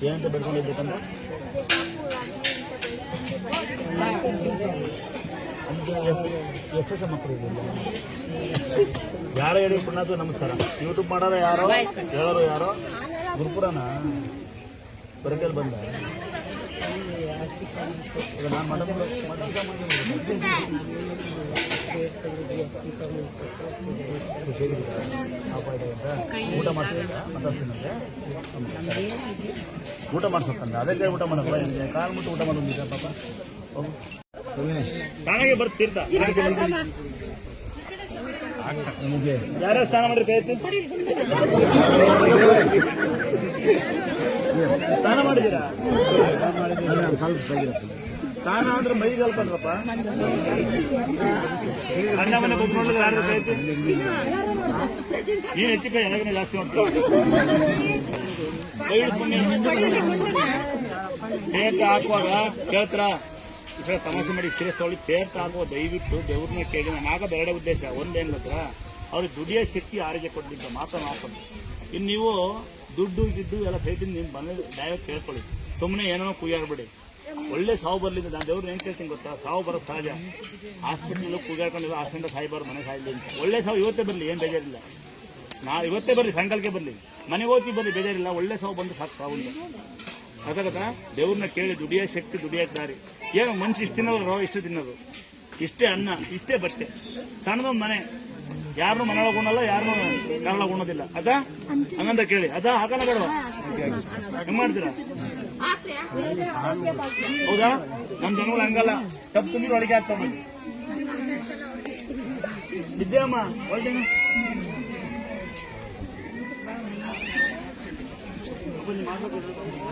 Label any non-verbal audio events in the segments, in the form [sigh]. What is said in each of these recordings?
ಏನಂತ ಬೆಳ್ಕೊಂಡಿರ್ಬೇಕಂದ್ರೆ ಅಂತ ಎಷ್ಟು ಎಷ್ಟು ವರ್ಷ ಮಕ್ಕಳು ಇದ್ದೀರಿ? ಯಾರೋ ಹೇಳಿ ಪುಣ್ಯದು ನಮಸ್ಕಾರ ಯೂಟ್ಯೂಬ್ ಮಾಡೋರು ಯಾರೋ ಹೇಳೋರು ಯಾರೋ ಗುರುಪುರನ ಬರಕಲ್ ಬಂದ ಈಗ ನಾನು ಮಟನ್ ಮಟನ್ ಊಟ ಮಾಡ್ತಿದ್ದ ಅದೇ ಊಟ ಊಟ ಮಾಡಕ್ಕಲ್ಲ ಕಾಲ್ ಮುಟ್ಟು ಊಟ ಮಾಡೋದಿಲ್ಲ ಪಾಪ. ತಾನಾಗೆ ಬರ್ತಿರ್ತ ಯಾರ್ಯಾರು ಸ್ನಾನ ಮಾಡ್ರಿ ಕೈ ಸ್ನಾನ ಅಂದ್ರೆ ಮೈಗೆ ಹೆಚ್ಚು ಕೈ ಜಾಸ್ತಿ ಹಾಕುವಾಗ ಕೇಳ್ತಾರ ತಮಾಷೆ ಮಾಡಿ ಸೀರೆ ತೊಳಿ ತೇರ್ತ ಆಗುವ ದಯವಿಟ್ಟು ದೇವ್ರನ್ನ ಕೇಳಿ ನಾನು ಆಗೋದು ಎರಡೇ ಉದ್ದೇಶ ಒಂದೇನು ಗೊತ್ತಾ ಅವ್ರಿಗೆ ದುಡಿಯೋ ಶಕ್ತಿ ಆರೋಗ್ಯ ಕೊಟ್ಟಿದ್ದ ಮಾತ್ರ ಹಾಕೊಂಡು ಇನ್ನು ನೀವು ದುಡ್ಡು, ಗಿಡ್ಡು ಎಲ್ಲ ಸೈಟಿಂದ ನಿಮ್ಮ ಬಂದ ಡೈರೆಕ್ಟ್ ಕೇಳ್ಕೊಳ್ಳಿ. ಸುಮ್ಮನೆ ಏನೋ ಕುಯ್ಯಾಡ್ಬೇಡಿ. ಒಳ್ಳೆ ಸಾವು ಬರಲಿಲ್ಲ ನಾನು ದೇವ್ರು ಏನ್ ಕೇಳ್ತೀನಿ ಗೊತ್ತಾ? ಸಾವು ಬರೋ ಸಹಜ. ಹಾಸ್ಪಿಟಲ್ ಕುಯ್ಯಾಡ್ಕೊಂಡಿಲ್ಲ ಹಾಸ್ಪಿಟಲ್ ಸಾಯಿಬಾರ್ದು ಮನೆ ಸಾಯಿಲಿ ಒಳ್ಳೆ ಸಾವು ಇವತ್ತೇ ಬರಲಿ, ಏನು ಬೇಜಾರಿಲ್ಲ. ನಾ ಇವತ್ತೇ ಬರಲಿ, ಸಾಯಂಕಾಲಕ್ಕೆ ಬರಲಿ. ಮನೆಗೆ ಹೋಗಿ ಬರ್ಲಿ, ಬೇಜಾರಿಲ್ಲ. ಒಳ್ಳೆ ಸಾವು ಬಂದು ಸಾಕು ಸಾವು ಅದಾಗತ್ತ ದೇವ್ರನ್ನ ಕೇಳಿ ದುಡಿಯೋ ಶಕ್ತಿ ದುಡಿಯೋಕೆ ದಾರಿ. ಏನು ಮನುಷ್ಯ ಇಷ್ಟು ತಿನ್ನೋದು ಇಷ್ಟು ತಿನ್ನೋದು. ಇಷ್ಟೇ ಅನ್ನ, ಇಷ್ಟೇ ಬಟ್ಟೆ. ಸಣ್ಣದೊಂದು ಮನೆ. ಯಾರನ್ನು ಮನೆಯೊಳಗೆ ಉಣ್ಣಲ್ಲ ಯಾರನ್ನು ಕಾರೊಳಗೆ ಉಣ್ಣೋದಿಲ್ಲ ಅದ? ಹಂಗಂತ ಕೇಳಿ. ಅದ? ಹಾಕಲ್ಲ ಬೇಡ ಹೆಂಗ್ ಮಾಡ್ತೀರಾ? ಹೌದಾ? ನಮ್ ಜನಗಳು ಹಂಗಲ್ಲ. ತಪ್ಪು ತುಂಬಿರು ಅಡಿಗೆ ಆಗ್ತಾವ ವಿದ್ಯಮ್ಮ ಒಳ್ಳೆ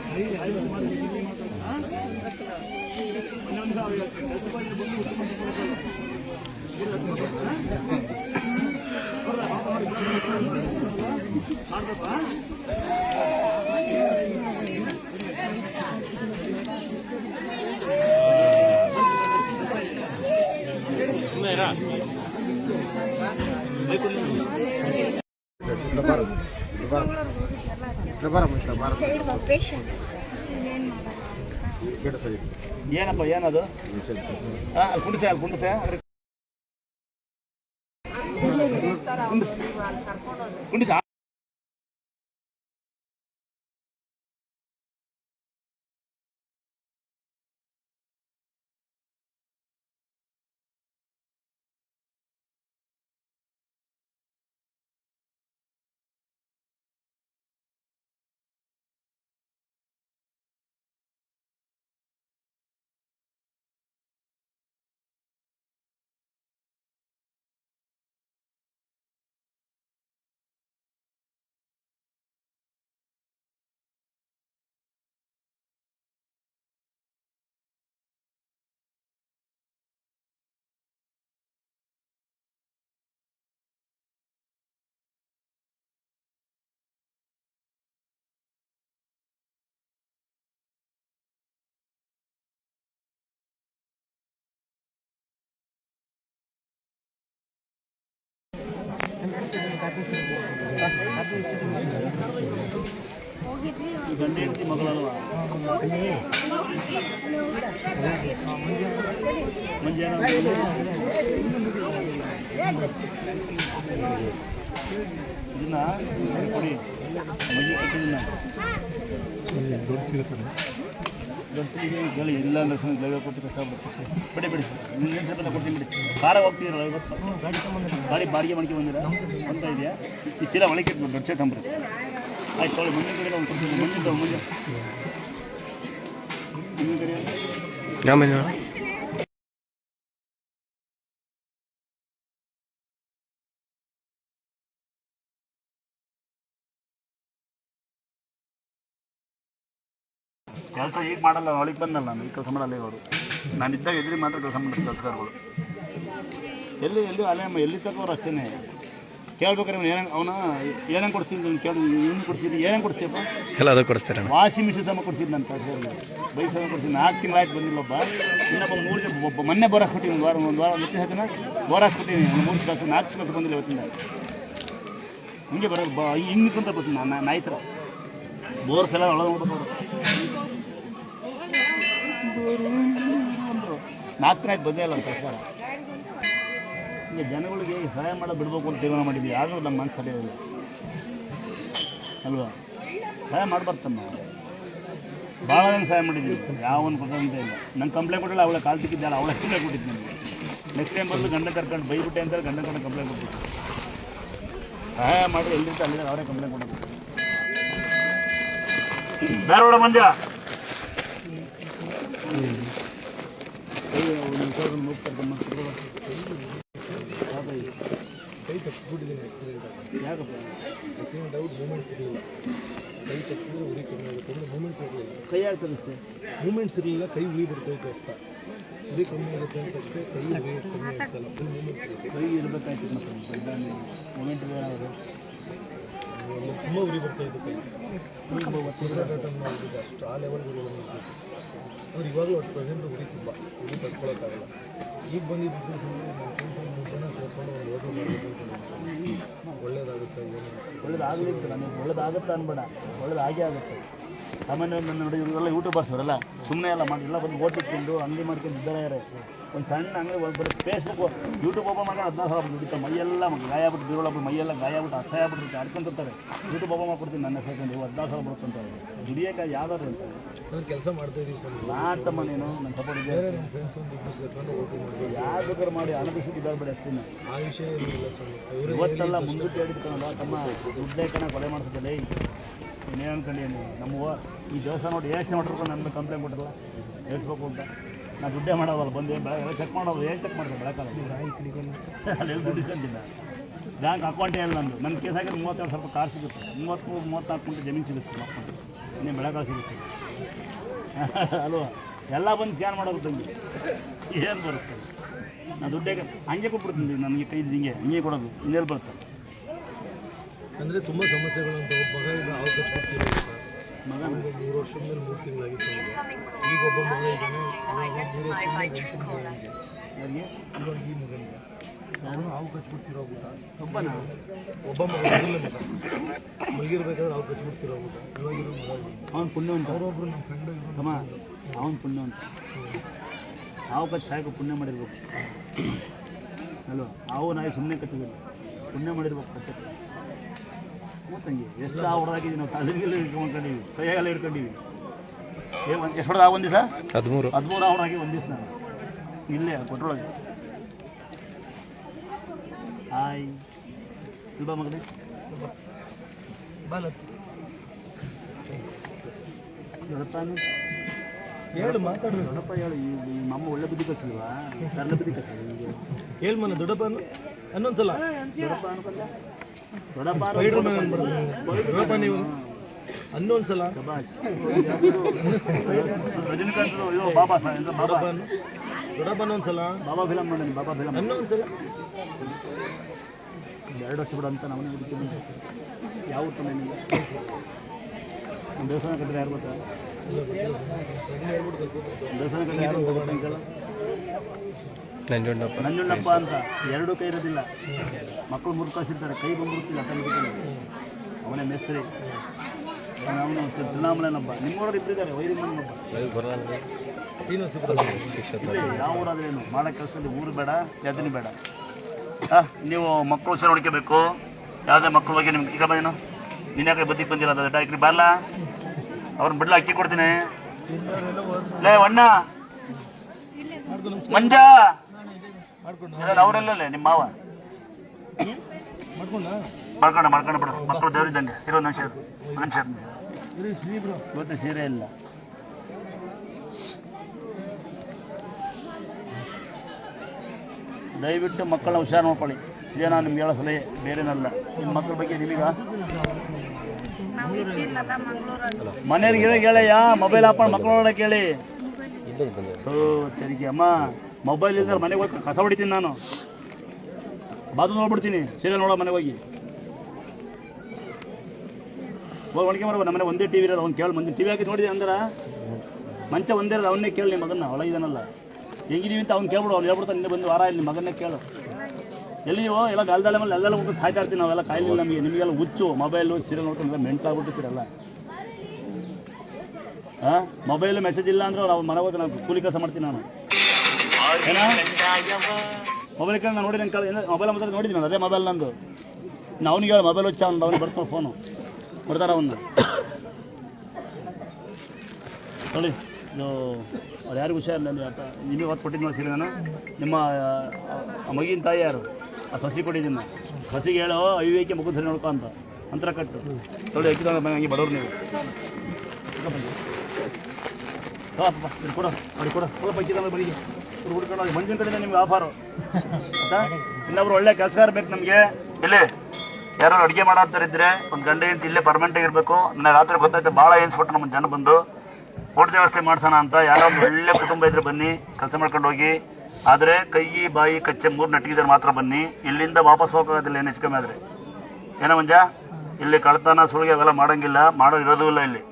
ಸೈಡ್ ಆಪರೇಷನ್ ಏನಪ್ಪ ಏನದು? ಕುಂಡಿಸೆ ಕುಂಡಿಸೆ. ಕುಂಡಿಸ. ಹೋಗಿದ್ವಿ ಇದನ್ನ ಕೊಡಿ ಮಜ್ಜಿ ಕಟ್ಟಿದ್ದನ್ನ ಗಂಟಲಿಗೆ ಗೆಳೆ ಇಲ್ಲ ಕೊಟ್ಟು ಕಷ್ಟ ಬಿಡಿ ಬಿಡಿ ನಿನ್ನ ಸ್ವಲ್ಪ ಕೊಡ್ತೀನಿ ಬಿಡಿ ಕಾರ ಹೋಗ್ತಿದ್ರು ಇವತ್ತು ಗಾಡಿ ಬಾಡಿಗೆ ಮಾಡ್ಕೊಂಡು ಬಂದಿರ ಅಂತ ಇದೆಯಾ ಈ ಚೀಲ ಒಳಗೆ ದೊಡ್ಡ ತಂಬ್ರಿ ಆಯ್ತು ತೊಳೆ ಮುಂದಿನ ಕಡೆ ಒಂದು ಕೊಡ್ತೀನಿ ಕೆಲಸ ಈಗ ಮಾಡಲ್ಲ ಅವಳಿಗೆ ಬಂದಲ್ಲ ನಾನು ಈ ಕೆಲಸ ಮಾಡಲ್ಲ ಅವರು ನಾನು ಇದ್ದಾಗ ಎದ್ರಿ ಮಾತ್ರ ಕೆಲಸ ಮಾಡಿದ ಕೆಲಸಗಾರಗಳು. ಎಲ್ಲಿ ಎಲ್ಲಿ ಅಲ್ಲೇ ಎಲ್ಲಿ ತಗೋರು ಅಷ್ಟೇ ಕೇಳ್ಬೇಕಾರೆ ಅವನು ಏನೇನು ಅವನ ಏನೇನು ಕೊಡ್ತೀನಿ ಅಂತ ಕೇಳಿ ಇವನು ಕೊಡ್ಸಿದ್ರಿ ಏನೇನು ಕೊಡ್ತೀಯಪ್ಪ ಎಲ್ಲ ಅದು ಕೊಡಿಸ್ತಾರೆ ವಾಷಿಂಗ್ ಮಿಷಿನ್ ತಮ್ಮ ಕೊಡ್ಸಿದ್ನಂತ ಬೈಸಮ್ಮ ಕೊಡ್ಸಿದ್ದು ನಾಲ್ಕು ತಿಂಗಳು ಆಯ್ತು ಬಂದಿಲ್ಲಪ್ಪ. ಇನ್ನೊಬ್ಬ ಮೂರು ಜನ ಒಬ್ಬ ಮೊನ್ನೆ ಬೋರ್ ಹಾಕ್ಬಿಟ್ಟಿವಿ ಒಂದು ವಾರ ಒಂದು ವಾರ ಮತ್ತೆ ಹೇಳ್ತಾನೆ ಬೋರ್ ಹಾಕ್ಬಿಟ್ಟಿನಿ ಒಂದು ಮೂರು ಕೆಲಸ ನಾಲ್ಕು ಕಳ್ಸಿ ಬಂದಿಲ್ಲ ಇವತ್ತಿಂದ. ಹಿಂಗೆ ಬರೋದು ಬಾ ಹಿಂಗೆ ಕುಂತ ಬರ್ತೀನಿ ನಾನು ನಾಯಿ ಥರ ಬೋರ್ ಫೆಲ್ಲ ಒಳಗೆ ನೋಡ್ಬೇಕು ನಾಲ್ಕು ದಿನ ಆಯ್ತು ಬಂದೇ ಇಲ್ಲ ಸರ್ಕಾರ ಈಗ ಜನಗಳಿಗೆ ಸಹಾಯ ಮಾಡ ಬಿಡ್ಬೇಕು ಅಂತ ತೀರ್ಮಾನ ಮಾಡಿದ್ವಿ ಆದರೂ ನಮ್ಮ ಮನಸ್ಸು ಸರಿಯಿಲ್ಲ ಅಲ್ವಾ? ಸಹಾಯ ಮಾಡಬಾರ್ದಮ್ಮ. ಭಾಳ ಜನ ಸಹಾಯ ಮಾಡಿದ್ದೀವಿ. ಯಾವೊಂದು ಕೊಟ್ಟಂತ ಇಲ್ಲ. ನಂಗೆ ಕಂಪ್ಲೇಂಟ್ ಕೊಟ್ಟಿಲ್ಲ, ಅವಳೆ ಕಾಲು ತಿಕ್ಕಿದ್ದಾಳೆ, ಅವಳೆ ಕಂಪ್ಲೇಂಟ್ ಕೊಟ್ಟಿದ್ದು ನನಗೆ ನೆಕ್ಸ್ಟ್ ಟೈಮ್ ಬಂದು ಗಂಡ ಕರ್ಕೊಂಡು ಬೈಬಿಟ್ಟೆ ಅಂತ ಗಂಡ ಕಡೆ ಕಂಪ್ಲೇಂಟ್ ಕೊಟ್ಟಿದ್ದೆ. ಸಹಾಯ ಮಾಡಿ ಎಲ್ಲಿರ್ತಾ ಅಲ್ಲಿ ಅವರೇ ಕಂಪ್ಲೇಂಟ್ ಕೊಡೋದು. ಬೇರೆ ಮಂಜ ಕೈ ಮೂಗ್ ಕರ್ಕೊಂಡ್ ಬಂದು ಕುತ್ಕೊಳ್ಳೋ. ಕೈ ತಪ್ಪಿಸ್ಬಿಟ್ಟಿದ್ದೀನಿ ಆಕ್ಸಿಡೆಂಟ್ ಯಾಕಪ್ಪ? ಆಕ್ಸಿಡೆಂಟ್ ಔಟ್ ಮೂಮೆಂಟ್ಸ್ ಇರಲಿಲ್ಲ ಕೈ ತಪ್ಪಿಸಿದ್ರೆ ಉರಿ ಕಮ್ಮಿ ಆಗುತ್ತೆ. ಅಂದರೆ ಮೂಮೆಂಟ್ಸ್ ಇರಲಿಲ್ಲ ಕೈ ಯಾಕೆ ತರಿಸ್ತೆ ಮೂಮೆಂಟ್ಸ್ ಇರಲಿಲ್ಲ ಕೈ ಉರಿ ಬರ್ತೈತೆ ಅಷ್ಟ ಉರಿ ಕಮ್ಮಿ ಆಗುತ್ತೆ ಅಂತ ಅಷ್ಟೇ ಕೈ ಉರಿ ಕಮ್ಮಿ ಆಗುತ್ತಲ್ಲ ಫುಲ್ ಮೂಮೆಂಟ್ಸ್ ಇರುತ್ತೆ ಕೈ ಇರಬೇಕಾಯ್ತು ಮತ್ತೆ ಮೂಮೆಂಟ್ ತುಂಬ ಉರಿ ಬರ್ತಾಯಿತ್ತು ಕೈ. ತುಂಬ ಅಷ್ಟು ಆ ಲೆವೆಲ್ ಉರಿ ಅವ್ರು ಇವಾಗಲೂ ಅಷ್ಟು ಪ್ರೆಸೆಂಟ್ ಉರಿ ತುಂಬ. ಉರಿ ತಡ್ಕೊಳಕ್ಕಾಗಲ್ಲ ಈಗ ಬಂದಿದ್ದು ಮೂರು ಜನ ಸೇರ್ಕೊಂಡು ಒಂದು ಓದು ಮಾಡಬೇಕು ಒಳ್ಳೇದಾಗುತ್ತೆ ಒಳ್ಳೇದಾಗಲಿ ಸರ್ ನನಗೆ ಒಳ್ಳೇದಾಗುತ್ತೆ ಅನ್ಬೇಡ. ಒಳ್ಳೇದಾಗೇ ಆಗುತ್ತೆ. ನನ್ನ ನೋಡಿ ಇವರೆಲ್ಲ ಯೂಟ್ಯೂಬರ್ಸ್ ಅವರೆಲ್ಲ ಸುಮ್ಮನೆ ಎಲ್ಲ ಮಾಡಿ ಎಲ್ಲ ಬಂದು ಓಟ್ ಇಟ್ಕೊಂಡು ಅಂಗಡಿ ಮಾಡ್ಕೊಂಡು ಇದ್ದಾರೆ ಒಂದು ಸಣ್ಣ ಅಂಗಡಿ ಬರೀ ಫೇಸ್ಬುಕ್ ಯೂಟ್ಯೂಬ್ ಓಪನ್ ಮಾಡಿ ಹದಿನಾರು ಸಾವಿರ ದುಡಿತಾರೆ ಮೈಯೆಲ್ಲ ಗಾಯ ಆಗ್ಬಿಟ್ಟು ಬೀರೋಳಪ್ಪ ಮೈಯೆಲ್ಲ ಗಾಯ ಆಗ್ಬಿಟ್ಟು ಅಸಹ್ಯ ಆಗ್ಬಿಟ್ಟು ಆಡ್ಕೊಂತಿರ್ತಾರೆ. ಯೂಟ್ಯೂಬ್ ಓಪನ್ ಮಾಡ್ಕೊಡ್ತೀನಿ ನನ್ನ ಸೇರ್ಕೊಂಡು ಇವು ಹದಿನಾರು ಸಾವಿರ ಬರುತ್ತೆ ಅಂತ ದುಡಿಯೋಕೆ ಯಾವ್ದಾದ್ರು ಅಂತ. ಕೆಲಸ ಮಾಡ್ತಾ ಇದ್ದೀವಿ ಸರ್. ನೀನು ನನ್ನ ಸಪೋರ್ಟ್ ಇದೆ. ನಮ್ಮ ಫ್ರೆಂಡ್ಸ್ ಒಂದು ಇಬ್ಬರು ಸೇರ್ಕೊಂಡು ಓಟಿ ಮಾಡಬೇಕು ಯಾರು ಬೇಕಾದ್ರೆ ಮಾಡಿ ಅನಭಿಷೇಕ ಇದ್ದಾಳ್ಬೇಡಿ ಅಷ್ಟೇ ಆ ವಿಷಯ ಏನಿಲ್ಲ ಸರ್. ಅವರೇ ಇವತ್ತೆಲ್ಲ ಮುಂದಕ್ಕೆ ಹೇಳಿದ್ಕಣಲ್ಲ ತಮ್ಮ ದುಡ್ಡೇ ಕಣ ಕೊಲೆ ಮಾಡ್ತಿದ್ದೆ ಇನ್ನೇನು ಅನ್ಕೊಂಡು ಏನು ನಮ್ಮ ಈ ದೇವಸ್ಥಾನ ನೋಡಿ ಏಷ್ಟು ಮಾಡಿರ್ಕೊಂಡು ನನ್ನ ಕಂಪ್ಲೇಂಟ್ ಕೊಟ್ಟಿಲ್ಲ ಹೇಳ್ಬೇಕು ಅಂತ. ನಾ ದುಡ್ಡೇ ಮಾಡೋದಲ್ಲ ಬಂದು ಬೆಳಗ್ಗೆ ಚೆಕ್ ಮಾಡೋದು ಏನು ಚೆಕ್ ಮಾಡಿದೆ ಬೆಳಕಲ್ಲ ಅಲ್ಲಿ ಎಲ್ಲಿ ದುಡ್ಡು ಇಸ್ಕೊಂಡಿಲ್ಲ ಬ್ಯಾಂಕ್ ಅಕೌಂಟೇ ಇಲ್ಲ ನಂದು. ನನ್ನ ಕೇಸ್ ಆಗಿದ್ರೆ ಮೂವತ್ತೆರಡು ಸ್ವಲ್ಪ ಕಾರ್ ಸಿಗುತ್ತೆ. ಮೂವತ್ತ್ಮೂರು ಮೂವತ್ತ್ನಾಲ್ಕು ಕುಂಟೆ ಜಮೀನು ಸಿಗುತ್ತೆ ಮಕ್ಕಳು ಇನ್ನೇ ಬೆಳಕಾಲ ಸಿಗುತ್ತೆ? [laughs] ಅಲ್ವಾ? ಎಲ್ಲ ಬಂದು ಸ್ಕ್ಯಾನ್ ಮಾಡೋದು ತಂಗಿ ಏನು ಬರುತ್ತೆ? ನಾನು ದುಡ್ಡೇ ಹಂಗೆ ಕೊಟ್ಬಿಡ್ತೀನಿ. ನನಗೆ ಕೈ ಹಿಂಗೆ ಹಿಂಗೆ ಕೊಡೋದು. ಇನ್ನೆಲ್ಲಿ ಬರುತ್ತೆ? ಅಂದರೆ ತುಂಬ ಸಮಸ್ಯೆಗಳು ಅಂತ ಒಬ್ಬ ಮಗ ಈಗ ಅವ್ರು ಕಟ್ಬಿಡ್ತಿರೋ ಮಗ ನನಗೆ ಮೂರು ವರ್ಷದ ಮೇಲೆ ಮೂರು ತಿಂಗಳಾಗಿತ್ತು ಈಗ ಒಬ್ಬ ಮಗ ಇದ್ದಾನೆ. ಇವಾಗ ಈ ಮಗನಿಗೆ. ನಾನು ಹಾವು ಕಚ್ಬಿಡ್ತಿರೋಗ್ಬಿಟ್ಟ ಒಬ್ಬನ ಒಬ್ಬ ಮಗ ಮೊದಲನೇ ಮಗ ಮಲಗಿರ್ಬೇಕಾದ್ರೆ ಹಾವು ಊಟ. ಇವಾಗಿರೋ ಮಗ ಅವ್ನು ಅವನು ಪುಣ್ಯ ಅಂತ ಅವರೊಬ್ರು ನಮ್ಮ ಫ್ರೆಂಡ್ ಅಮ್ಮ ಅವನು ಪುಣ್ಯ ಅಂತ ಹಾವು ಕಚ್ಚಿ ಸಾಕು ಪುಣ್ಯ ಮಾಡಿರ್ಬೇಕು. ಅಲ್ವಾ? ಹಾವು ನಾಯಿ ಸುಮ್ಮನೆ ಕಚ್ಚಿದಿಲ್ಲ ಪುಣ್ಯ ಮಾಡಿರ್ಬೇಕು ಕಚ್ಚಕ್ಕೆ. ಎಷ್ಟು ಹಾವು ಹೊಡೆದಾಕಿದ್ದೀವಿ ನಾವು? ತಲೆಗೆಲ್ಲ ಇಟ್ಕೊಂಡ್ಕೊಂಡಿವಿ ಕೈಯಾಗೆಲ್ಲ ಇಟ್ಕೊಂಡಿವಿ ಏ ಒಂದು ಎಷ್ಟು ಹೊಡೆದ? ಒಂದು ದಿವಸ? ಹದಿಮೂರು. ಹದಿಮೂರು ಅವರಾಗಿ ಹಾಕಿ ಒಂದು ದಿವಸ ನಾನು. ಇಲ್ಲೇ ಕೊಟ್ಟರೊಳಗೆ ಹಾಯ್. ಇಲ್ಬಾ ಮಗನೇ? ಅನ್ನು. ಹೇಳು ಮಾತಾಡು. ದೊಡ್ಡಪ್ಪ ಹೇಳು ಈ ನಮ್ಮ ಒಳ್ಳೆ ಬುದ್ಧಿ ಕಲಿಸಿಲ್ವಾ? ಸರಳ ಬುದ್ಧಿ ಕಲಿಸಿಲ್ಲ ನಿಮಗೆ ಹೇಳು ಮನ ದೊಡ್ಡಪ್ಪ ಅನ್ನು ಅನ್ನೊಂದ್ಸಲ. ದೊಡ್ಡಪ್ಪ ಅನ್ಕೊಂಡ. ಅನ್ನೊಂದ್ಸಲ ರಜನಿಕಾಂತ್ ಅಯ್ಯೋ ಬಾಬಾ ಎಂತ ಬಾಬಾ ದೊಡ್ಡಪ್ಪ ಅನ್ನು ದೊಡ್ಡಪ್ಪ ಅನ್ನೊಂದ್ಸಲ. ಬಾಬಾ ಫಿಲಮ್ ಮಾಡಿ ಬಾಬಾ ಫಿಲಮ್ ಅನ್ನೊಂದ್ಸಲ. ಎರಡು ವರ್ಷ ಬಿಡು ಅಂತ ನಾನು ಹುಡುಕಿದ್ದು ಯಾವ ಉತ್ತಮ ನಮ್ಮ ದೇವಸ್ಥಾನ ಕಟ್ಟಿದ್ರೆ ಯಾರು ಗೊತ್ತಾ? ದೇವಸ್ಥಾನ ಕಟ್ಟಿದ್ರೆ ಯಾರು ಹೋಗ್ಬೇಕು? ನಂಜುಂಡಪ್ಪ. ನಂಜುಂಡಪ್ಪ ಅಂತ ಎರಡು ಕೈ ಇರೋದಿಲ್ಲ. ಮಕ್ಕಳು ಮುರ್ಕಾಸಿರ್ತಾರೆ ಕೈ ಬಂದ್ಬಿಡ್ತಿಲ್ಲ ಕೈ ಅವನೇ ಮೇಸ್ತ್ರಿ. ಅವನು ತಿರುನಾಮಲೆನೊಬ್ಬ ನಿಮ್ಮವ್ರು ಇಬ್ಬರಿದ್ದಾರೆ ವೈರಿಂಗ್ ಇಲ್ಲೇ ಯಾವ ಊರಾದ್ರೇನು ಮಾಡೋ ಕೆಲಸದಲ್ಲಿ ಊರು ಬೇಡ ಜಾತಿನಿ ಬೇಡ. ಆ, ನೀವು ಮಕ್ಕಳು ಹುಷಾರು ಹುಡುಕಬೇಕು ಯಾವುದೇ ಮಕ್ಕಳ ಬಗ್ಗೆ ನಿಮ್ಗೆ ಈಗ ಏನು ನೀನು ಯಾಕೆ ಬದ್ದಿಗೆ ಬಂದಿಲ್ಲ ಅದು? ಡಾಕ್ಟ್ರಿ ಬರಲ್ಲ ಅವ್ರನ್ನ ಬಿಡ್ಲ ಅಕ್ಕಿ ಕೊಡ್ತೀನಿ. ಲೇ ಅಣ್ಣ. ಮಂಜ! ಅವರೆಲ್ಲೇ ನಿಮ್ಮ ಮಾವ? ಮಾಡ್ಕೊಂಡ? ಮಾಡ್ಕೊಂಡು ಬಿಡು. ಮಕ್ಕಳು ದೇವರಿದ್ದಂಗೆ. ಇರೋ ಮನುಷ್ಯರು ಮನುಷ್ಯರು ಇರಿ ಶ್ರೀ ಬ್ರೋ. ಇವತ್ತು ಸೀರೆ ಇಲ್ಲ. ದಯವಿಟ್ಟು ಮಕ್ಕಳನ್ನ ಹುಷಾರು ನೋಡ್ಕೊಳ್ಳಿ. ಇದೇ ನಾನು ನಿಮ್ಗೆ ಹೇಳೋ ಸಲಹೆ ಬೇರೆನಲ್ಲ. ನಿಮ್ಮ ಮಕ್ಕಳ ಬಗ್ಗೆ ನಿಮಗ? ಮನೆಯವ್ರಿಗೆ ಹೇಳಯ್ಯ ಮೊಬೈಲ್ ಹಾಕೊಂಡು ಮಕ್ಕಳೊಳಗೆ ಕೇಳಿ. ಓ ತೆರಿಗೆ ಅಮ್ಮ ಮೊಬೈಲ್ ಇದ್ರೆ ಮನೆಗೆ ಹೋಗಿ ಕಸ ಹೊಡಿತೀನಿ ನಾನು. ಬಾದು ನೋಡ್ಬಿಡ್ತೀನಿ ಸೀರಿಯಲ್ ನೋಡೋ ಮನೆಗೆ ಹೋಗಿ. ಹೋಗಿ ಒಣಗೆ ಮರ ನಮ್ಮನೆ ಒಂದೇ ಒಂದೇ ಟಿವಿ ಇರೋದು, ಅವ್ನು ಕೇಳಿ ಮಂದಿ. ಟಿ ವಿ ಹಾಕಿ ನೋಡಿದೆ ಅಂದ್ರೆ? ಮಂಚ ಒಂದೇ ಇರೋದು, ಅವನ್ನೇ ಕೇಳಿ ನಿಮ್ಮ ಮಗನ ಒಳಗಿದಾನಲ್ಲ ಹೆಂಗಿದೀವಿ ಅಂತ ಅವ್ನು ಕೇಳ್ಬಿಡು, ಅವ್ನು ಹೇಳ್ಬಿಡ್ತಾನೆ ನಿನ್ನೆ ಬಂದು ವಾರ ಇಲ್ಲಿ ಮಗನ್ನೇ ಕೇಳು. ಎಲ್ಲಿಯೋ ಎಲ್ಲ ಗಲ್ದಾಳೆ ಮೇಲೆ ಎಲ್ಲೆಲ್ಲ ಹೋಗ್ಬಿಟ್ಟು ಸಾಯ್ತಾ ಇರ್ತೀವಿ ನಾವೆಲ್ಲ, ಕಾಯಿಲೆ ನಮಗೆ, ನಿಮಗೆಲ್ಲ ಹುಚ್ಚು. ಮೊಬೈಲು ಸೀರಿಯಲ್ ನೋಡ್ಕೊಂಡು ಮೆಂಟ್ಲಾಗ್ಬಿಟ್ಟಿರ್ತೀರಲ್ಲ ಹಾಂ ಮೊಬೈಲ್ ಮೆಸೇಜ್ ಇಲ್ಲ ಅಂದ್ರೆ ನಾವು ಮನೆ ಹೋಗಿ ನಾನು ಕೂಲಿ ಕೆಲಸ ಮಾಡ್ತೀನಿ ನಾನು. ಏನ? ಮೊಬೈಲ್ ಕಡೆ ಮೊಬೈಲ್ ಮಾತ್ರ ನೋಡಿದ್ದೀನಿ ನಾನು, ಅದೇ ಮೊಬೈಲ್ ನಂದು. ನಾ ಅವ್ನಿಗೆ ಹೇಳಿ ಮೊಬೈಲ್ ಹುಚ್ಚ ಅವ್ನು, ಅವ್ನಿಗೆ ಬರ್ತಾನೆ ಫೋನು ಕೊಡ್ತಾರ ಒಂದು ನೋಡಿ, ಇದು ಅವ್ರು ಯಾರಿಗೂ ನಾನು ನಿಮಗೆ ಹೊತ್ತು ಕೊಟ್ಟಿದ್ದು ನೋಡಿ ನಾನು. ನಿಮ್ಮ ಮಗಿನ ತಾಯಿ ಯಾರು? ಆ ಸಸಿ ಕೊಟ್ಟಿದ್ದೀನಿ ಸಸಿಗೆ ಹೇಳೋ ಅವಿವೇಕಿ ಮಗು ಸರಿ ನೋಡ್ಕೊ ಅಂತ. ಅಂತರ ಕಟ್ಟು. ತೊಳಿ ತಗೊಂಡು ಹಂಗೆ ಬಡವ್ರು ನೀವು. ಹಾಂ ಕೊಡು. ಕೊಡೋ. ಕೊಡು ಕೊಡೋ ತಗೊಂಡು ಬರಿಗೆ ಹುಡ್ಕೊಂಡು ಹೋಗಿ ಮಂಜಿನ ಕಡೆಯಿಂದ ನಿಮ್ಗೆ ಆಫರು ಇನ್ನೊಬ್ರು ಒಳ್ಳೆ ಕೆಲಸಗಾರ ಬೇಕು ನಮಗೆ. ಇಲ್ಲಿ ಯಾರು ಅಡುಗೆ ಮಾಡಾಡ್ತಾರಿದ್ರೆ ಒಂದು ಗಂಡ ಹೆಂಡತಿ ಇಲ್ಲೇ ಪರ್ಮನೆಂಟ್ ಆಗಿರ್ಬೇಕು ನನ್ನ ರಾತ್ರಿ ಗೊತ್ತಾಯ್ತು, ಭಾಳ ಏನ್ಸ್ಬಿಟ್ಟು ನಮ್ಮ ಜನ ಬಂದು ಊಟದ ವ್ಯವಸ್ಥೆ ಮಾಡ್ಸೋಣ ಅಂತ ಯಾರೋ ಒಳ್ಳೆ ಕುಟುಂಬ ಇದ್ರೆ ಬನ್ನಿ, ಕೆಲಸ ಮಾಡ್ಕೊಂಡು ಹೋಗಿ. ಆದರೆ ಕೈ, ಬಾಯಿ, ಕಚ್ಚೆ ಮೂರು ನಟ್ಟಿಗಿದ್ರೆ ಮಾತ್ರ ಬನ್ನಿ. ಇಲ್ಲಿಂದ ವಾಪಸ್ ಹೋಗೋದಿಲ್ಲ ಏನು ಹೆಚ್ಚು ಏನೋ ಮಂಜ? ಇಲ್ಲಿ ಕಳ್ತನ ಸುಳಿಗೆ ಅವೆಲ್ಲ ಮಾಡಂಗಿಲ್ಲ, ಮಾಡೋ ಇರೋದೂ ಇಲ್ಲ ಇಲ್ಲಿ.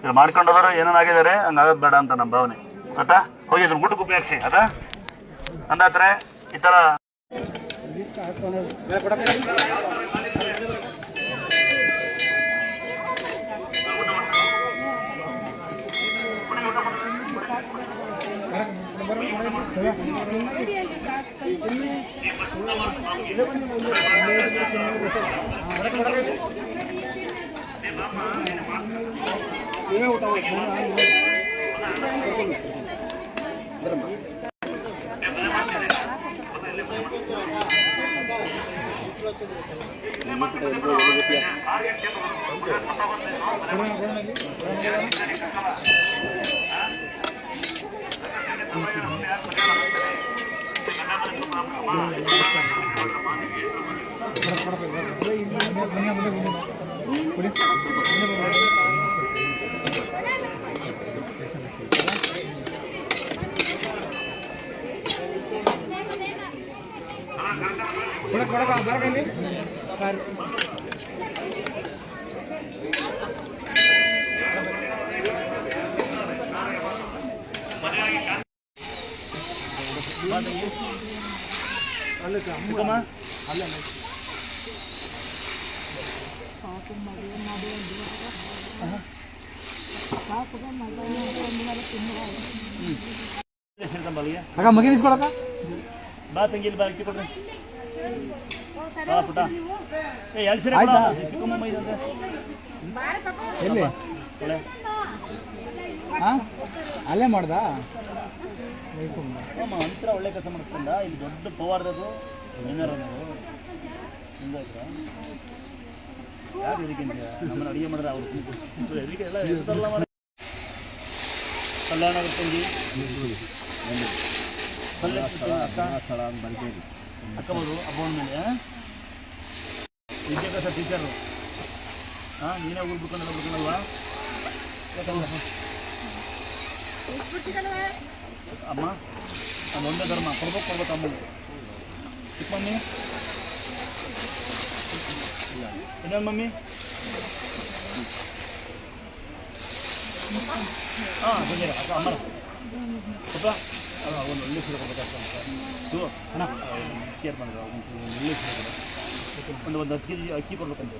ಇಲ್ಲಿ ಮಾಡ್ಕೊಂಡು ಹೋದ್ರೆ ಏನೇನಾಗಿದ್ದಾರೆ ಹಂಗಾಗೋದು ಬೇಡ ಅಂತ ನಮ್ಮ ಭಾವನೆ. ಆಯ್ತಾ ಹೋಗಿ ಅದ್ರ ಊಟಕ್ಕೆ ಉಪಯೋಗಿಸಿ ಅದ? ಅಂದಾತ್ರೆ ಈ ಥರ. ಚಿಕ್ಕಮ್ಮ ಅಲ್ಲಿಗೆ ಅಕ್ಕ ಮಗಿನ ಇಸ್ಕೊಳಕ್ಕ ಬಾ ತಂಗಿ ಇಲ್ಲಿ ಬಾ ಅಕ್ಕಿ ಕೊಡ್ರಿ ಎಲ್ಲಿ ಒಳ್ಳೆ. ಹಾ? ಅಲ್ಲೇ ಮಾಡ್ದ? ಅಂತರ ಒಳ್ಳೆ ಕೆಲಸ ಮಾಡ್ಕೊಂಡ ಇಲ್ಲಿ ದೊಡ್ಡ ಪವಾರ್ದದು ಏನಾರ ಹಿಂಗಾಯ್ತಾ ಯಾರು ನಮ್ಮ ನಮ್ಮನ್ನ ಅಡುಗೆ ಮಾಡಿದ್ರೆ ಅವ್ರು ಹೆದರಿಕೆ ಎಲ್ಲ ಮಾಡಿ ಕಲ್ಯಾಣ ತಂಗಿ ಅಂತ ಅಕ್ಕ ಅಕ್ಕವರು ಅಬ್ಬನ ಮೇಲೆ ವಿದ್ಯಾಭ್ಯಾಸ ಟೀಚರು ಹಾಂ ನೀನೇ ಬಿಡ್ಕೊಂಡಲ್ಲ ಬಿಡ್ಕೊಂಡಲ್ವಾ ಅಮ್ಮ, ಅದು ಒಂದೇ ಧರ್ಮ. ಕೊಡ್ಬೇಕು ಕೊಡ್ಬೇಕು ಅಮ್ಮನಿಗೆ. ಚಿಕ್ಕ ಮಮ್ಮಿ ಇನ್ನೊಂದು ಮಮ್ಮಿ? ಹಾಂ ಬಂದಿರ. ಅಕ್ಕ ಅಮ್ಮ ಪುಟ್ಟ ಒಂದು ಒಳ್ಳೆ ಸೀರೆ ಕೊಡ್ಬೇಕಾಗ್ತದೆ ಅಣ್ಣ. ಕೇರ್ ಮಾಡಿದ್ರು ಒಂದು ಒಂದು ಒಂದು ಹತ್ತು ಕೆ ಜಿ ಅಕ್ಕಿ ಕೊಡ್ಬೇಕಂತ.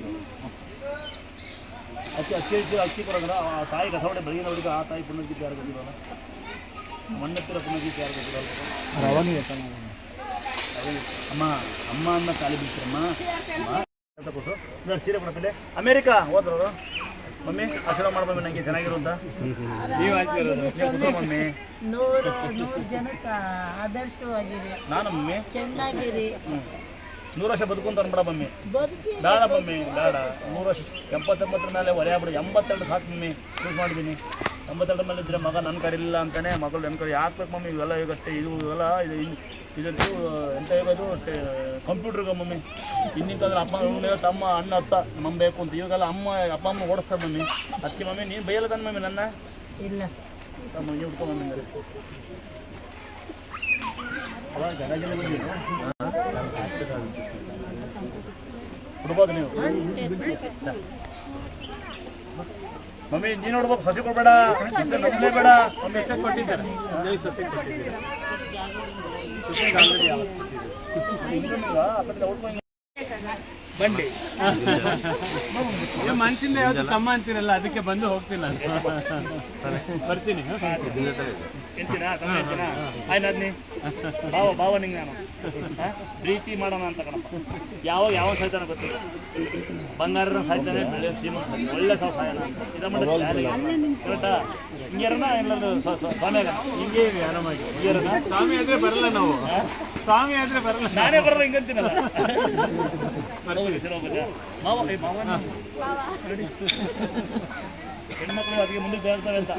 ಅಕ್ಕಿ ಅಕ್ಕಿ ಅಕ್ಕಿ ಅಕ್ಕಿ ಕೊಡೋದ್ರ ಆ ತಾಯಿ ಕಸವಡೆ ಬೆಳಗಿನ ಹುಡುಗ ಆ ತಾಯಿ ಪುಣ್ಯಕ್ಕೆ ಯಾರು ಗೊತ್ತಿರೋಲ್ಲ ಮಣ್ಣತ್ತಿರ ಪುಣ್ಯಕ್ಕೆ ಯಾರು ಗೊತ್ತಿರೋಲ್ಲ ರವಾನಿಗೆ ಅದೇ ಅಮ್ಮ ಅಮ್ಮ ಅನ್ನ ಕಾಲಿ ಬಿಡ್ತೀರಮ್ಮ ಅಮ್ಮ ಅಂತ ಕೊಟ್ಟು. ನಾನು ಸೀರೆ ಕೊಡ್ತೀನಿ ಅಮೇರಿಕಾ ಹೋದ್ರು ಮಮ್ಮಿ ಆಶೀರ್ವಾದ ಮಾಡ್ಬಮ್ಮಿ ನನಗೆ ಚೆನ್ನಾಗಿರು ಅಂತ. ನೀವು ಆಶೀರ್ವಾದ ಮಮ್ಮಿ. ನೂರು ನೂರು ಜನಕ್ಕೆ ಆದರ್ಶವಾಗಿರಿ. ನಾನು ಮಮ್ಮಿ. ಚೆನ್ನಾಗಿರಿ. ನೂರು ವರ್ಷ ಬದುಕುಂತ ಅನ್ಬೇಡ ಮಮ್ಮಿ. ಬೇಡ ಮಮ್ಮಿ ಬೇಡ. ನೂರು ವರ್ಷ ಎಂಬತ್ತೆಂಬತ್ತರ ಮೇಲೆ ಆಗ್ಬಿಡು. ಎಂಬತ್ತೆರಡು ಸಾಕು ಮಮ್ಮಿ. ಯೂಸ್ ಮಾಡಿದ್ದೀನಿ. ಎಂಬತ್ತೆರಡು ಮೇಲೆ ಇದ್ರೆ ಮಗ ನನ್ನ ಕರೀಲಿಲ್ಲ ಅಂತಾನೆ ಮಗಳು ನನ್ನ ಕಡೆ ಹಾಕ್ಬೇಕು ಮಮ್ಮಿ? ಇವೆಲ್ಲ ಇವತ್ತೆ ಇದು ಇವೆಲ್ಲ ಇದು ಇದಂತೂ ಎಂತ ಇರೋದು ಕಂಪ್ಯೂಟ್ರಿಗೆ ಮಮ್ಮಿ. ಹಿಂದಿನ ಕಾಲದಲ್ಲಿ ಅಪ್ಪ ತಮ್ಮ ಅಣ್ಣ ಅತ್ತ ನಮ್ಮ ಬೇಕು ಅಂತ. ಇವಾಗೆಲ್ಲ ಅಮ್ಮ ಅಪ್ಪ ಅಮ್ಮ ಓಡಿಸ್ತಾರೆ ಮಮ್ಮಿ. ಅದಕ್ಕೆ ಮಮ್ಮಿ ನೀನು ಬೈಯಲ್ಲ ತಾನೆ ಮಮ್ಮಿ ನನ್ನ? ಇಲ್ಲ. ತಮ್ಮ ನೀವು ಹುಡ್ಕೊ ಮಮ್ಮಿ ಕೊಡ್ಬೋದು ನೀವು? ಮಮ್ಮಿ ನೀ ನೋಡ್ಬೇಕು ಸಸಿ ಕೊಡ್ಬೇಡ ನಮ್ಮದೇ ಬೇಡ. ಕೊಟ್ಟಿದ್ದಾರೆ? ಸಸಿ ಕೊಟ್ಟಿದ್ದೀರಾ? ಬಂಡಿ. ಮನ್ಸಿಂದ ಯಾವ್ದು ತಮ್ಮ ಅಂತೀರಲ್ಲ ಅದಕ್ಕೆ ಬಂದು ಹೋಗ್ತೀನಿ ನಾನು ಬರ್ತೀನಿ. ಭಾವ ಭಾವ ನಿಂಗೆ ನಾನು. ಪ್ರೀತಿ ಮಾಡೋಣ ಅಂತ ಕಣಪ್ಪ. ಯಾವಾಗ ಯಾವ ಸಾಯ್ತಾನ ಗೊತ್ತಿಲ್ಲ. ಬಂಗಾರನ ಸಾಯ್ತಾನೆ ಬೆಳೆ ಸೀಮ ಒಳ್ಳೆ ಸಾವು ಸಾಯಣ ಇದ ಕರೆಕ್ಟಾ ಹಿಂಗೇರನ ಎಲ್ಲರೂ ಸ್ವಾಮಿ ಹಿಂಗೆ ಆರಾಮಾಗಿ. ಹಿಂಗೇರನ ಸ್ವಾಮಿ ಆದ್ರೆ ಬರಲ್ಲ ನಾವು. ಸ್ವಾಮಿ ಆದ್ರೆ ಬರಲ್ಲ. ನಾನೇ ಬರಲ್ಲ ಹಿಂಗಂತೀನಲ್ಲ? ಮಾವ ಏ ಹೆಣ್ಣು ಹೆಣ್ಮಕ್ಳು ಅದಕ್ಕೆ ಮುಂದೆ ಸೇರ್ತಾರೆ ಅಂತ.